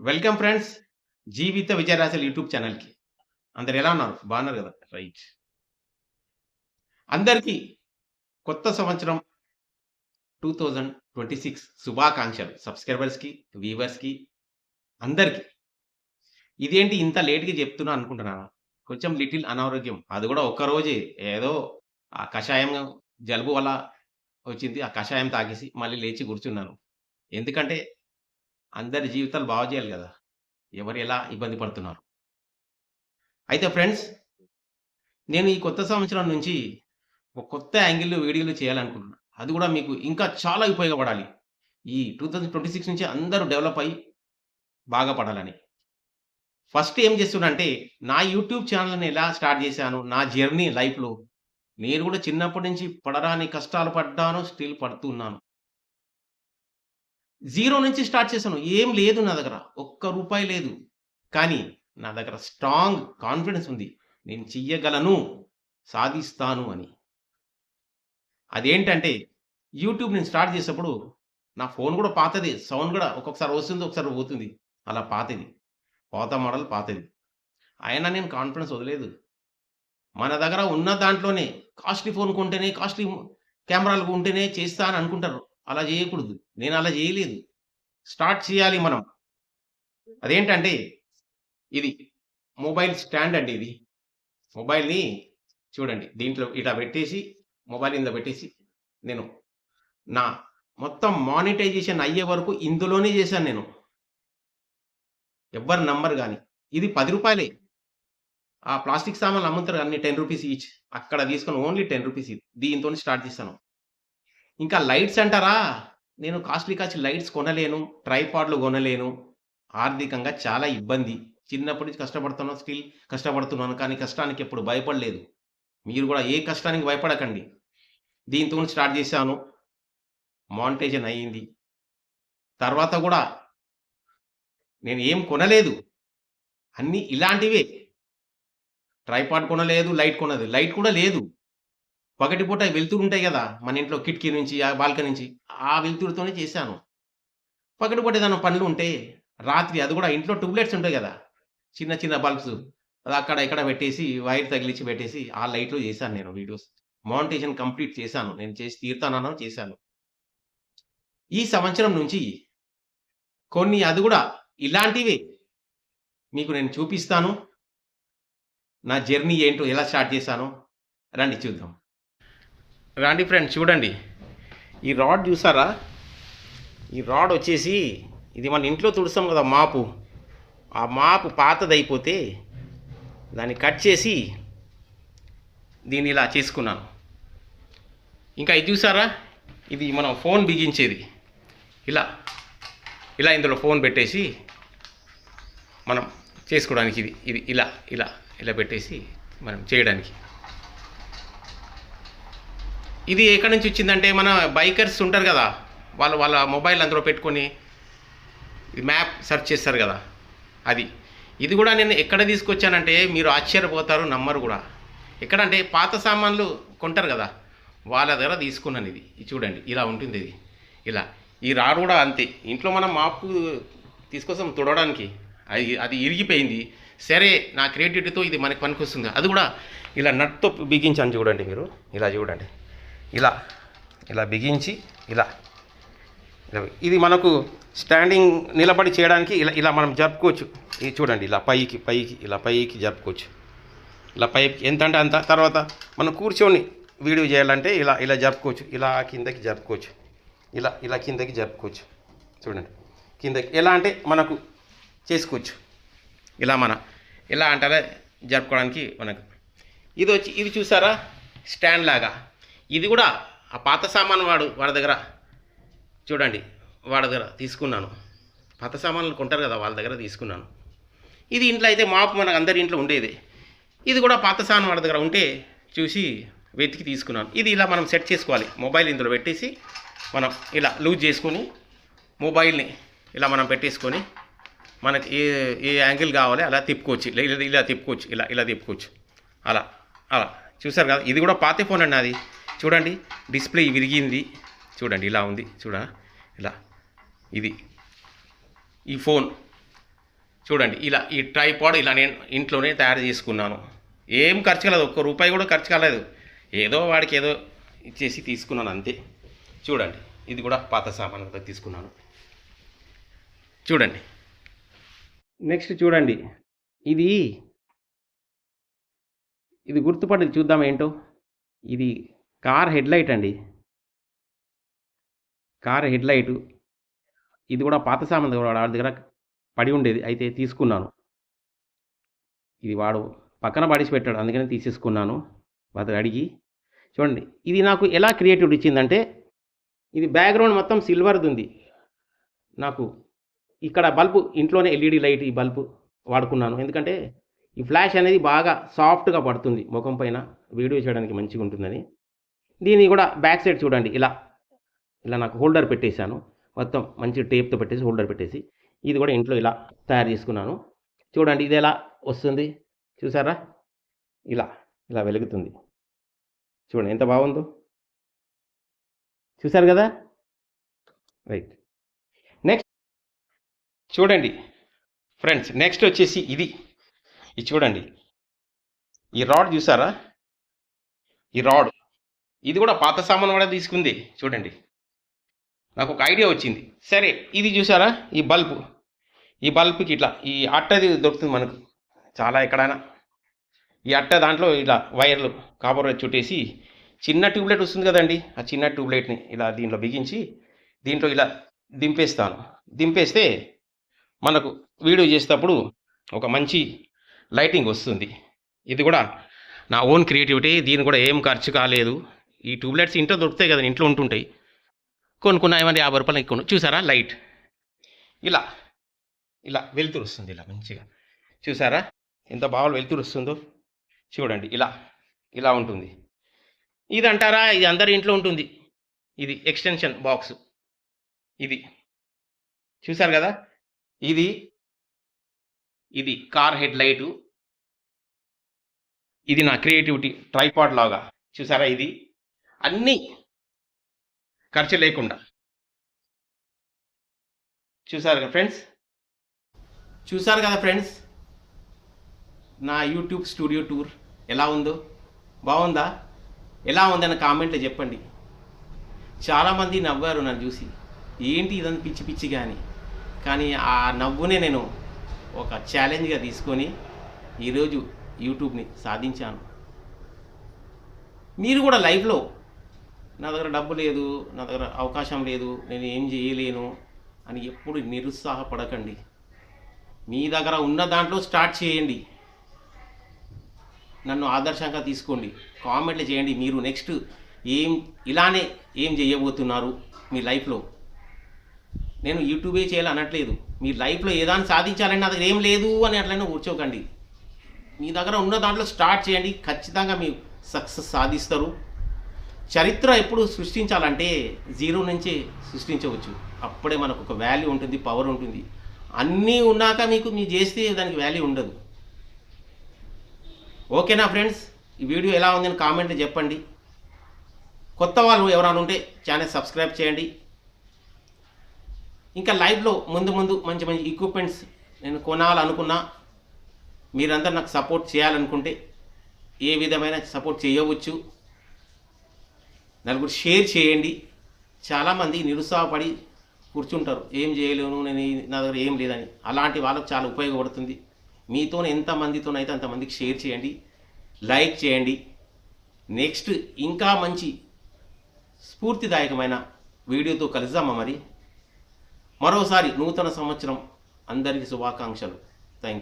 Welcome friends జీవిత విజయరాశుల YouTube ఛానల్కి. అందరు ఎలా ఉన్నారు? బాగున్నారు కదా? రైట్ అందరికీ కొత్త సంవత్సరం టూ థౌజండ్ ట్వంటీ సిక్స్ శుభాకాంక్షలు సబ్స్క్రైబర్స్కి వ్యూవర్స్కి అందరికీ. ఇదేంటి ఇంత లేట్గా చెప్తున్నా అనుకుంటున్నాను కొంచెం లిటిల్ అనారోగ్యం. అది కూడా ఒక్క రోజే. ఏదో ఆ కషాయం జలుబు వల్ల వచ్చింది. ఆ కషాయం తాగేసి మళ్ళీ లేచి కూర్చున్నాను. ఎందుకంటే అందరి జీవితాలు బాగు చేయాలి కదా! ఎవరు ఎలా ఇబ్బంది పడుతున్నారు? అయితే ఫ్రెండ్స్ నేను ఈ కొత్త సంవత్సరం నుంచి ఒక కొత్త యాంగిల్ వీడియోలు చేయాలనుకుంటున్నాను అది కూడా మీకు ఇంకా చాలా ఉపయోగపడాలి. ఈ టూ థౌజండ్ ట్వంటీ సిక్స్ నుంచి అందరూ డెవలప్ అయ్యి బాగా పడాలని. ఫస్ట్ ఏం చేస్తున్నానంటే నా యూట్యూబ్ ఛానల్ని ఎలా స్టార్ట్ చేశాను నా జర్నీ లైఫ్లో నేను కూడా చిన్నప్పటి నుంచి పడరాని కష్టాలు పడ్డాను స్టిల్ పడుతున్నాను జీరో నుంచి స్టార్ట్ చేశాను. ఏం లేదు నా దగ్గర. ఒక్క రూపాయి లేదు. కానీ నా దగ్గర స్ట్రాంగ్ కాన్ఫిడెన్స్ ఉంది. నేను చెయ్యగలను సాధిస్తాను అని. అదేంటంటే యూట్యూబ్ నేను స్టార్ట్ చేసేప్పుడు నా ఫోన్ కూడా పాతది. సౌండ్ కూడా ఒక్కొక్కసారి వస్తుంది ఒకసారి పోతుంది. అలా పాతది. పాత మోడల్ పాతది. అయినా నేను కాన్ఫిడెన్స్ వదిలేదు. మన దగ్గర ఉన్న దాంట్లోనే కాస్ట్లీ ఫోన్ కొంటేనే కాస్ట్లీ కెమెరాలు ఉంటేనే చేస్తా అని అనుకుంటారు. అలా చేయకూడదు. నేను అలా చేయలేదు. స్టార్ట్ చేయాలి మనం. అదేంటంటే ఇది మొబైల్ స్టాండ్ అండి ఇది. మొబైల్ని చూడండి దీంట్లో ఇలా పెట్టేసి మొబైల్ ఇందులో పెట్టేసి నేను నా మొత్తం మానిటైజేషన్ అయ్యే వరకు ఇందులోనే చేశాను నేను. ఎవ్వరు నంబర్ కానీ ఇది పది రూపాయలే. ఆ ప్లాస్టిక్ సామాన్లు అమ్ముతారు అన్ని టెన్ రూపీస్ ఈచ్. అక్కడ తీసుకొని ఓన్లీ టెన్ రూపీస్ ఇది. దీంతో స్టార్ట్ చేస్తాను ఇంకా లైట్స్ అంటారా? నేను కాస్ట్లీ కాస్ట్లీ లైట్స్ కొనలేను ట్రైపాడ్లు కొనలేను. ఆర్థికంగా చాలా ఇబ్బంది. చిన్నప్పటి నుంచి కష్టపడుతున్నాను స్టిల్ కష్టపడుతున్నాను కానీ కష్టానికి ఎప్పుడు భయపడలేదు. మీరు కూడా ఏ కష్టానికి భయపడకండి. దీంతో స్టార్ట్ చేశాను. మానిటైజన్ అయ్యింది. తర్వాత కూడా నేను ఏం కొనలేదు. అన్నీ ఇలాంటివే. ట్రైపాడ్ కొనలేదు లైట్ కొనలేదు. లైట్ కూడా లేదు. పగటిపూట వెళ్తురు ఉంటాయి కదా మన ఇంట్లో కిటికీ నుంచి ఆ బాల్కనీ నుంచి ఆ వెలుతురుతోనే చేశాను. పగటిపూట ఏదైనా పనులు ఉంటే రాత్రి అది కూడా ఇంట్లో ట్యూబ్లైట్స్ ఉంటాయి కదా చిన్న చిన్న బల్బ్స్ అది అక్కడ ఇక్కడ పెట్టేసి వైర్ తగిలించి పెట్టేసి ఆ లైట్లో చేశాను నేను వీడియోస్. మౌంటేషన్ కంప్లీట్ చేశాను. నేను చేసి తీరుతానన్నా చేశాను. ఈ సంవత్సరం నుంచి కొన్ని అది కూడా ఇలాంటివి. మీకు నేను చూపిస్తాను. నా జర్నీ ఏంటో ఎలా స్టార్ట్ చేశానో. రండి చూద్దాం. రండి ఫ్రెండ్ చూడండి. ఈ రాడ్ చూసారా? ఈ రాడ్ వచ్చేసి ఇది మన ఇంట్లో తుడుస్తాం కదా మాపు. ఆ మాపు పాతదైపోతే దాన్ని కట్ చేసి దీన్ని ఇలా చేసుకున్నాను. ఇంకా ఇది చూసారా? ఇది మనం ఫోన్ బిగించేది. ఇలా ఇలా ఇందులో ఫోన్ పెట్టేసి మనం చేసుకోవడానికి ఇది ఇది ఇలా ఇలా ఇలా పెట్టేసి మనం చేయడానికి. ఇది ఎక్కడి నుంచి వచ్చిందంటే మన బైకర్స్ ఉంటారు కదా వాళ్ళు వాళ్ళ మొబైల్ అందులో పెట్టుకొని మ్యాప్ సెర్చ్ చేస్తారు కదా అది. ఇది కూడా నేను ఎక్కడ తీసుకొచ్చానంటే మీరు ఆశ్చర్యపోతారు నమ్మరు కూడా. ఎక్కడంటే పాత సామాన్లు కొంటారు కదా వాళ్ళ దగ్గర తీసుకున్నాను ఇది. ఇది చూడండి ఇలా ఉంటుంది ఇది. ఇలా ఈ రాడ్ కూడా అంతే. ఇంట్లో మనం మాపు తీసుకొస్తాం తుడవడానికి. అది అది ఇరిగిపోయింది. సరే నా క్రియేటివిటీతో ఇది మనకి పనికొస్తుంది. అది కూడా ఇలా నట్తో బిగించాను చూడండి మీరు. ఇలా చూడండి. ఇలా ఇలా బిగించి ఇలా. ఇది మనకు స్టాండింగ్ నిలబడి చేయడానికి ఇలా ఇలా మనం జరుపుకోవచ్చు. ఇది చూడండి ఇలా పైకి పైకి ఇలా పైకి జరుపుకోవచ్చు. ఇలా పైకి ఎంత అంటే అంత. తర్వాత మనం కూర్చొని వీడియో చేయాలంటే ఇలా ఇలా జరుపుకోవచ్చు. ఇలా కిందకి జరుపుకోవచ్చు. ఇలా ఇలా కిందకి జరుపుకోవచ్చు. చూడండి కిందకి. ఎలా అంటే మనకు చేసుకోవచ్చు. ఇలా మన ఎలా అంటారా జరుపుకోవడానికి మనకు. ఇది వచ్చి ఇది చూసారా? స్టాండ్ లాగా. ఇది కూడా ఆ పాత సామాన్ వాడు వాడి దగ్గర చూడండి వాడి దగ్గర తీసుకున్నాను. పాత సామాన్లు కొంటారు కదా వాళ్ళ దగ్గర తీసుకున్నాను. ఇది ఇంట్లో అయితే మాపు మనకు అందరి ఇంట్లో ఉండేది. ఇది కూడా పాత సామాన్ వాడి దగ్గర ఉంటే చూసి వెతికి తీసుకున్నాను. ఇది ఇలా మనం సెట్ చేసుకోవాలి. మొబైల్ ఇందులో పెట్టేసి మనం ఇలా లూజ్ చేసుకొని మొబైల్ని ఇలా మనం పెట్టేసుకొని మనకి ఏ ఏ యాంగిల్ కావాలి అలా తిప్పుకోవచ్చు. ఇలా ఇలా తిప్పుకోవచ్చు. ఇలా ఇలా తిప్పుకోవచ్చు. అలా అలా. చూసారు కదా? ఇది కూడా పాత ఫోన్ అండి అది చూడండి డిస్ప్లే విరిగింది. చూడండి ఇలా ఉంది. చూడ ఇలా. ఇది. ఈ ఫోన్. చూడండి ఇలా ఈ ట్రైపాడ్ ఇలా నేను ఇంట్లోనే తయారు చేసుకున్నాను. ఏం ఖర్చు కాలేదు ఒక్క రూపాయి కూడా ఖర్చు కాలేదు. ఏదో వాడికి ఏదో ఇచ్చేసి తీసుకున్నాను అంతే. చూడండి ఇది కూడా పాత సామాన్లతో తీసుకున్నాను. చూడండి. నెక్స్ట్ చూడండి ఇది ఇది గుర్తుపడింది చూద్దాం ఏంటో? ఇది కార్ హెడ్లైట్ అండి. Car headlight. ఇది కూడా పాత సామాన్ కూడా వాడి దగ్గర పడి ఉండేది. అయితే తీసుకున్నాను. ఇది వాడు పక్కన పడేసి పెట్టాడు. అందుకని తీసేసుకున్నాను. అతను అడిగి చూడండి ఇది నాకు ఎలా క్రియేటివిటీ ఇచ్చిందంటే ఇది బ్యాక్గ్రౌండ్ మొత్తం సిల్వర్ది ఉంది. నాకు ఇక్కడ బల్బు ఇంట్లోనే ఎల్ఈడి లైట్ ఈ బల్బు వాడుకున్నాను. ఎందుకంటే ఈ ఫ్లాష్ అనేది బాగా సాఫ్ట్గా పడుతుంది. ముఖం పైన వీడియో చేయడానికి మంచిగా ఉంటుందని. దీన్ని కూడా బ్యాక్ సైడ్ చూడండి ఇలా. ఇలా నాకు హోల్డర్ పెట్టేశాను. మొత్తం మంచి టేప్తో పెట్టేసి హోల్డర్ పెట్టేసి ఇది కూడా ఇంట్లో ఇలా తయారు చేసుకున్నాను. చూడండి ఇది ఎలా వస్తుంది? చూసారా? ఇలా ఇలా వెలుగుతుంది. చూడండి ఎంత బాగుందో. చూసారు కదా? రైట్ నెక్స్ట్ చూడండి ఫ్రెండ్స్ నెక్స్ట్ వచ్చేసి ఇది. ఇది చూడండి. ఈ రాడ్ చూసారా? ఈ రాడ్ ఇది కూడా పాత సామాన్ కూడా తీసుకుంది. చూడండి. నాకు ఒక ఐడియా వచ్చింది. సరే ఇది చూసారా? ఈ బల్బు. ఈ బల్బుకి ఇట్లా ఈ అట్టది దొరుకుతుంది మనకు. చాలా ఎక్కడైనా. ఈ అట్ట దాంట్లో ఇలా వైర్లు కాపర్ చుట్టేసి చిన్న ట్యూబ్లైట్ వస్తుంది కదండి. ఆ చిన్న ట్యూబ్లైట్ని ఇలా దీంట్లో బిగించి దీంట్లో ఇలా దింపేస్తాను. దింపేస్తే మనకు వీడియో చేసేటప్పుడు ఒక మంచి లైటింగ్ వస్తుంది. ఇది కూడా నా ఓన్ క్రియేటివిటీ. దీని కూడా ఏం ఖర్చు కాలేదు. ఈ ట్యూబ్లైట్స్ ఇంట్లో దొరుకుతాయి కదా ఇంట్లో ఉంటుంటాయి. కొనుక్కున్న ఏమన్నా యాభై రూపాయలు ఎక్కువ చూసారా? లైట్. ఇలా ఇలా వెలుతురు వస్తుంది ఇలా మంచిగా. చూసారా? ఎంత బాగా వెలుతురు వస్తుందో చూడండి ఇలా ఇలా ఉంటుంది. ఇది అంటారా ఇది అందరి ఇంట్లో ఉంటుంది. ఇది ఎక్స్టెన్షన్ బాక్స్. ఇది. చూసారు కదా? ఇది ఇది కార్ హెడ్ లైటు. ఇది నా క్రియేటివిటీ ట్రైపాడ్ లాగా. చూసారా ఇది? అన్నీ ఖర్చు లేకుండా. చూసారు కదా ఫ్రెండ్స్? చూసారు కదా ఫ్రెండ్స్? నా యూట్యూబ్ స్టూడియో టూర్ ఎలా ఉందో? బాగుందా? ఎలా ఉందని కామెంట్లో చెప్పండి. చాలామంది నవ్వారు నన్ను చూసి. ఏంటి ఇదని పిచ్చి పిచ్చి కానీ కానీ ఆ నవ్వునే నేను ఒక ఛాలెంజ్గా తీసుకొని ఈరోజు యూట్యూబ్ని సాధించాను. మీరు కూడా లైఫ్లో నా దగ్గర డబ్బు లేదు నా దగ్గర అవకాశం లేదు నేను ఏం చేయలేను అని ఎప్పుడు నిరుత్సాహపడకండి. మీ దగ్గర ఉన్న దాంట్లో స్టార్ట్ చేయండి. నన్ను ఆదర్శంగా తీసుకోండి. కామెంట్లు చేయండి. మీరు నెక్స్ట్ ఏం ఇలానే ఏం చేయబోతున్నారు మీ లైఫ్లో? నేను యూట్యూబే చేయాలి అనట్లేదు మీ లైఫ్లో ఏదాన్ని సాధించాలని నా దగ్గర ఏం లేదు అని అట్లనే కూర్చోకండి. మీ దగ్గర ఉన్న దాంట్లో స్టార్ట్ చేయండి. ఖచ్చితంగా మీరు సక్సెస్ సాధిస్తారు. చరిత్ర ఎప్పుడు సృష్టించాలంటే జీరో నుంచి సృష్టించవచ్చు. అప్పుడే మనకు ఒక వాల్యూ ఉంటుంది పవర్ ఉంటుంది. అన్నీ ఉన్నాక మీకు మీరు చేస్తే దానికి వాల్యూ ఉండదు. ఓకేనా ఫ్రెండ్స్ ఈ వీడియో ఎలా ఉందని కామెంట్ చెప్పండి. కొత్త వాళ్ళు ఎవరైనా ఉంటే ఛానల్ సబ్స్క్రైబ్ చేయండి. ఇంకా లైవ్లో ముందు ముందు మంచి మంచి ఎక్విప్మెంట్స్ నేను కొనాలనుకున్నా మీరందరూ నాకు సపోర్ట్ చేయాలనుకుంటే ఏ విధమైన సపోర్ట్ చేయవచ్చు. నలుగురు షేర్ చేయండి. చాలామంది నిరుత్సాహపడి కూర్చుంటారు. ఏం చేయలేను నేను నా దగ్గర ఏం లేదని. అలాంటి వాళ్ళకు చాలా ఉపయోగపడుతుంది. మీతో ఎంతమందితోనైతే అంతమందికి షేర్ చేయండి. లైక్ చేయండి. నెక్స్ట్ ఇంకా మంచి స్ఫూర్తిదాయకమైన వీడియోతో కలుద్దామా మరి? మరోసారి నూతన సంవత్సరం అందరికీ శుభాకాంక్షలు. Thank you